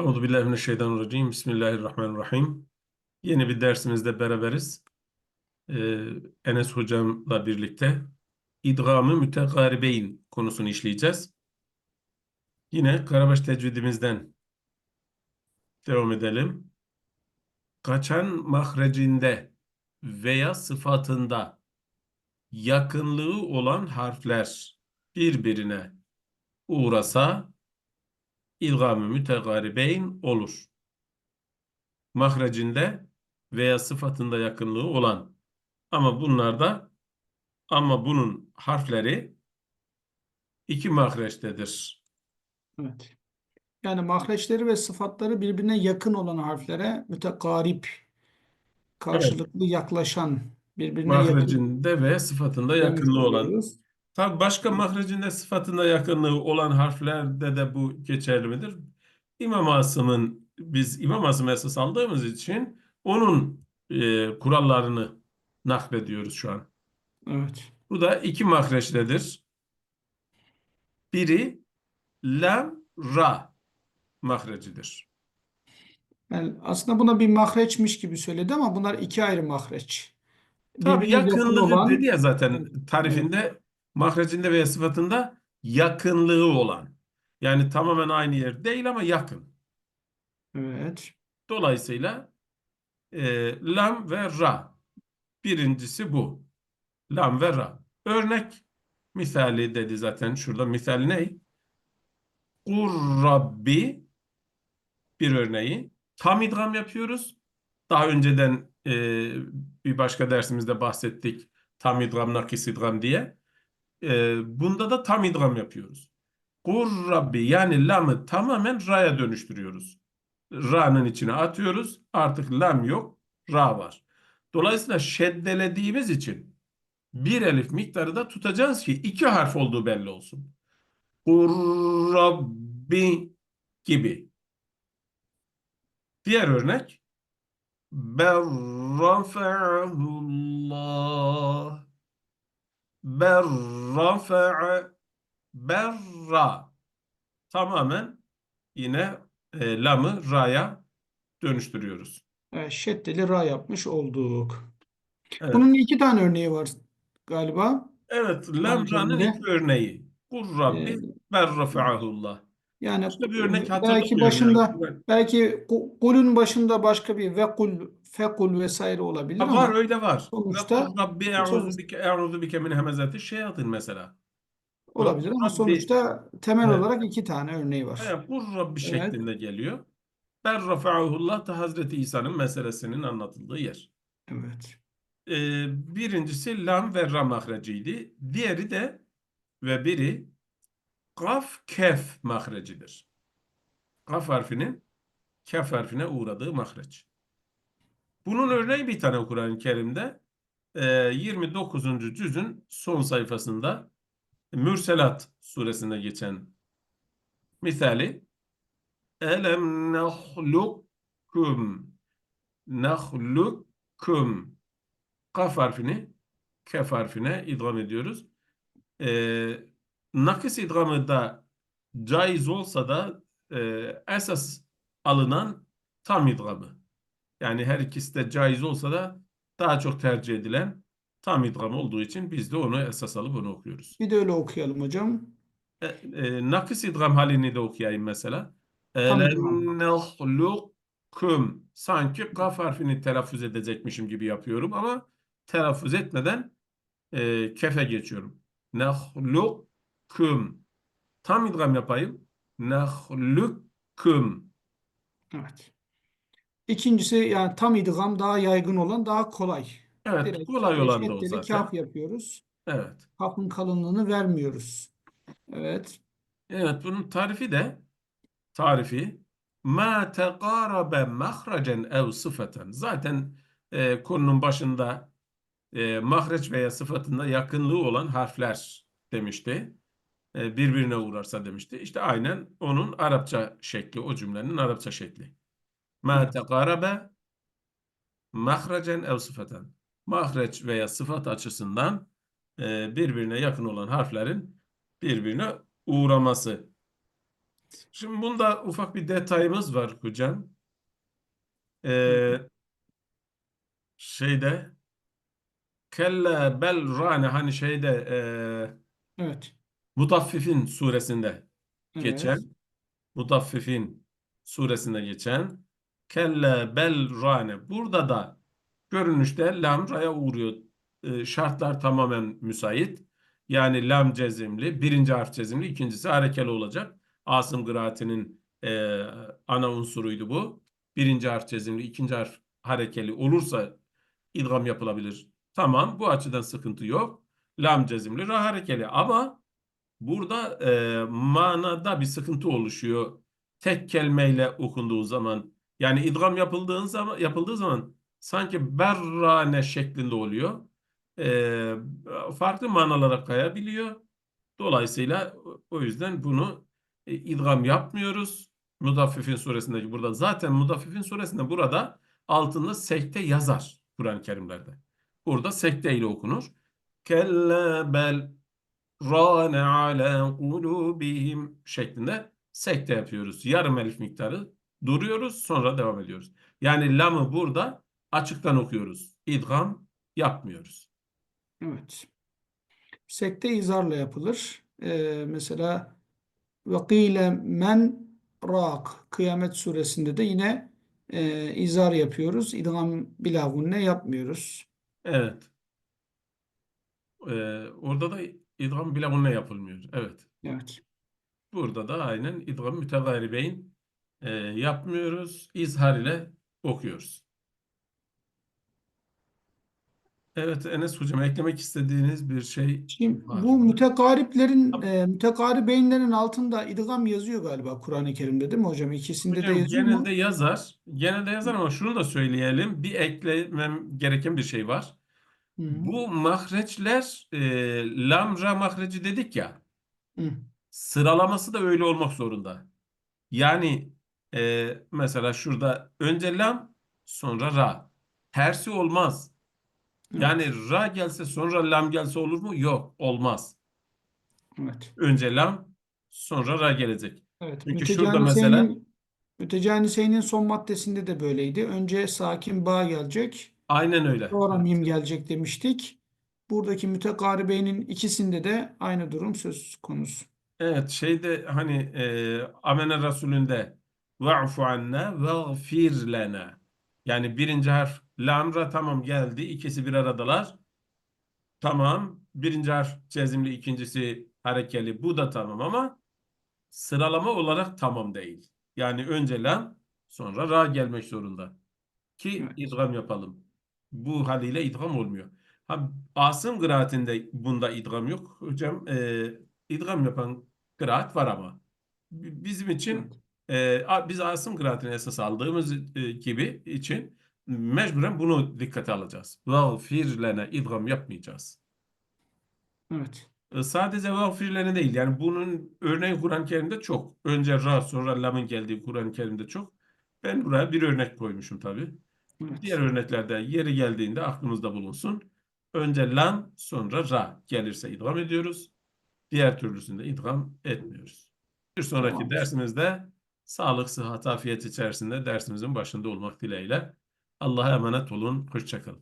Euzu billahi mineşşeytanirracim. Bismillahirrahmanirrahim. Yeni bir dersimizde beraberiz. Ee, Enes hocamla birlikte idgamı mütegaribeyn konusunu işleyeceğiz. Yine Karabaş tecvidimizden devam edelim. Kaçan mahrecinde veya sıfatında yakınlığı olan harfler birbirine uğrasa idgamı mütegaribeyn olur. Mahrecinde veya sıfatında yakınlığı olan ama bunlarda ama bunun harfleri iki mahreçtedir. Evet. Yani mahreçleri ve sıfatları birbirine yakın olan harflere mütekarip, karşılıklı yaklaşan, birbirine yakın Mahrecinde ve sıfatında yakınlığı olan. Tabi başka mahrecinde sıfatında yakınlığı olan harflerde de bu geçerli midir? İmam Asım'ın biz İmam Asım esas aldığımız için onun e, kurallarını naklediyoruz şu an. Evet. Bu da iki mahreçtedir. Biri lam ra mahrecidir. Yani aslında buna bir mahreçmiş gibi söyledi ama bunlar iki ayrı mahreç. Tabii Birbirine yakın yakınlığı olan- dedi ya zaten tarifinde mahrecinde veya sıfatında yakınlığı olan. Yani tamamen aynı yer değil ama yakın. Evet. Dolayısıyla e, lam ve ra. Birincisi bu. Lam ve ra. Örnek misali dedi zaten şurada. Misal ne? Kur Rabbi bir örneği. Tam idgam yapıyoruz. Daha önceden e, bir başka dersimizde bahsettik. Tam idgam, nakis idgam diye. E, bunda da tam idgam yapıyoruz. Kur Rabbi yani lamı tamamen ra'ya dönüştürüyoruz. Ra'nın içine atıyoruz. Artık lam yok, ra var. Dolayısıyla şeddelediğimiz için bir elif miktarı da tutacağız ki iki harf olduğu belli olsun. Kur Rabbi gibi. Diğer örnek Berrafa'ahullah Berrafa'a Berra Tamamen yine e, lamı ra'ya dönüştürüyoruz. Evet, şeddeli ra yapmış olduk. Evet. Bunun iki tane örneği var galiba. Evet, lam ra'nın iki örneği. Kur Rabbi e, Berrafa'ahullah. Yani Başka bir örnek belki hatırlamıyorum başında yani. Ben- belki ku- kulün başında başka bir ve kul fekul vesaire olabilir Ha, ama var öyle var. sonuçta- Rabbi e'uzu bike min hemezati şeyatin mesela. olabilir ama sonuçta temel Evet. olarak iki tane örneği var. Evet, kur Rabbi Evet. şeklinde geliyor. Berrafa'ahullah da Hazreti İsa'nın meselesinin anlatıldığı yer. Evet. Ee, birincisi lam ve ra mahreciydi. Diğeri de ve biri kaf kef mahrecidir. Kaf harfinin kef harfine uğradığı mahreç. Bunun örneği bir tane Kur'an-ı Kerim'de e, 29. cüzün son sayfasında Mürselat suresinde geçen misali Elem nahlukum nahlukum Kaf harfini kef harfine idgam ediyoruz. Ee, nakis idgamı da caiz olsa da e, esas alınan tam idgamı. Yani her ikisi de caiz olsa da daha çok tercih edilen tam idgam olduğu için biz de onu esas alıp onu okuyoruz. Bir de öyle okuyalım hocam. E, e, nakis idgam halini de okuyayım mesela. Tam Elem idgam. nehlukum. Sanki kaf harfini telaffuz edecekmişim gibi yapıyorum ama telaffuz etmeden e, kefe geçiyorum. Nehlukum. Tam idgam yapayım. Nehlukum. Evet. İkincisi yani tam idgam daha yaygın olan daha kolay. Evet, Direkt kolay olan da o zaten. kaf yapıyoruz. Evet. Kafın kalınlığını vermiyoruz. Evet. Evet, bunun tarifi de tarifi ma teqarabe mahrecen ev sıfaten. Zaten e, konunun başında e, mahreç veya sıfatında yakınlığı olan harfler demişti. Birbirine uğrarsa demişti. İşte aynen onun Arapça şekli, o cümlenin Arapça şekli. Ma Evet. teqarabe mahrecen ev sıfaten. Mahreç veya sıfat açısından birbirine yakın olan harflerin birbirine uğraması. Şimdi bunda ufak bir detayımız var hocam. Ee, şeyde kelle bel rane hani şeyde e, Evet. Mutaffifin suresinde Evet. geçen Mutaffifin suresinde geçen kelle bel rane burada da görünüşte lam ra'ya uğruyor. Ee, şartlar tamamen müsait. Yani lam cezimli, birinci harf cezimli, ikincisi harekeli olacak. Asım kıraatinin e, ana unsuruydu bu. Birinci harf cezimli, ikinci harf harekeli olursa idgam yapılabilir. Tamam, bu açıdan sıkıntı yok. Lam cezimli, ra harekeli ama burada e, manada bir sıkıntı oluşuyor. Tek kelimeyle okunduğu zaman yani idgam yapıldığın zaman yapıldığı zaman sanki berrane şeklinde oluyor. E, farklı manalara kayabiliyor. Dolayısıyla o yüzden bunu e, idgam yapmıyoruz. Mudaffifin suresindeki burada zaten Mudaffifin suresinde burada altında sekte yazar Kur'an-ı Kerimlerde. Burada sekte ile okunur. Kelle bel râne alâ kulûbihim şeklinde sekte yapıyoruz. Yarım elif miktarı duruyoruz sonra devam ediyoruz. Yani lamı burada açıktan okuyoruz. İdgam yapmıyoruz. Evet. Sekte izarla yapılır. Ee, mesela vakile men rak Kıyamet suresinde de yine e, izar yapıyoruz. İdgam bila gunne yapmıyoruz. Evet. Ee, orada da idgam bile bununla yapılmıyor. Evet. Evet. Burada da aynen idgam mütegayribeyn e, yapmıyoruz. İzhar ile okuyoruz. Evet Enes hocam eklemek istediğiniz bir şey Şimdi var bu mı? mütekariplerin Tamam. e, mütekaribeynlerin altında idgam yazıyor galiba Kur'an-ı Kerim'de değil mi hocam? İkisinde de Hocam yazıyor mu? genelde yazar. Genelde yazar ama şunu da söyleyelim. Bir eklemem gereken bir şey var. Hı hı. Bu mahreçler e, lam ra mahreci dedik ya. Hı. Sıralaması da öyle olmak zorunda. Yani e, mesela şurada önce lam sonra ra. Tersi olmaz. Yani Evet. ra gelse sonra lam gelse olur mu? Yok, olmaz. Evet. Önce lam sonra ra gelecek. Evet. Çünkü şurada mesela Mütecanise'nin Mütecanise'nin son maddesinde de böyleydi. Önce sakin ba gelecek. Aynen öyle. Sonra mim gelecek demiştik. Buradaki mütekaribeynin ikisinde de aynı durum söz konusu. Evet şeyde hani e, Amene Resulü'nde ve'fu anna ve'gfir lena. Yani birinci harf lam ra tamam geldi. İkisi bir aradalar. Tamam. Birinci harf cezimli, ikincisi harekeli. Bu da tamam ama sıralama olarak tamam değil. Yani önce lam sonra ra gelmek zorunda. Ki Evet. idgam yapalım. Bu haliyle idgam olmuyor. Ha, Asım kıraatinde bunda idgam yok. Hocam e, idgam yapan kıraat var ama. Bizim için e, biz Asım kıraatini esas aldığımız e, gibi için mecburen bunu dikkate alacağız. Vâfir lene idgam yapmayacağız. Evet. E, Sadece vâfir lene değil. Yani bunun örneği Kur'an-ı Kerim'de çok. Önce ra sonra lamın geldiği Kur'an-ı Kerim'de çok. Ben buraya bir örnek koymuşum tabii. Diğer Evet. örneklerde yeri geldiğinde aklımızda bulunsun. Önce lan sonra ra gelirse idgam ediyoruz. Diğer türlüsünde idgam etmiyoruz. Bir sonraki Tamam. dersimizde sağlık, sıhhat, afiyet içerisinde dersimizin başında olmak dileğiyle. Allah'a emanet olun. Hoşçakalın.